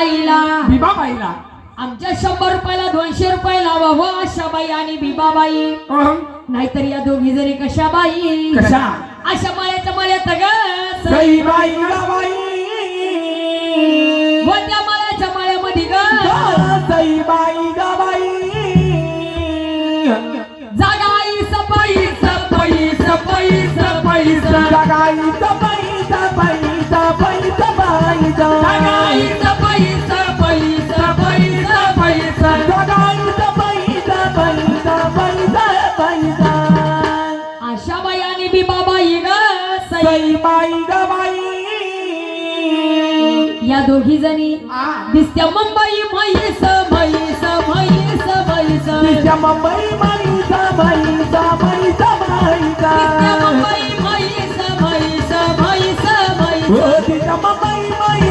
बिबाबाईला बिबाबाईला आमच्या शंभर रुपयाला दोनशे रुपयाला वाहो आशाबाई आणि बिबाबाई. नाहीतर या दोघी जरी कशा बाई? कशा? अशा माळ्याच्या माळ्यात ग व त्या माळ्याच्या माळ्यामध्ये ग सईबाई गबाई. जागा आई सफाई सफाई सफाई सफाई. जगाई सबाई सई सईबाई गबाई या दोघी जणी दिसत्या मुंबई म्हैस म्हैस म्हैस म्हैस. तिच्या मुंबई सबाई सबाई सबाई दिसत्या मुंबई म्हैस म्हैस म्हैस म्हैस. तिच्या मुंबई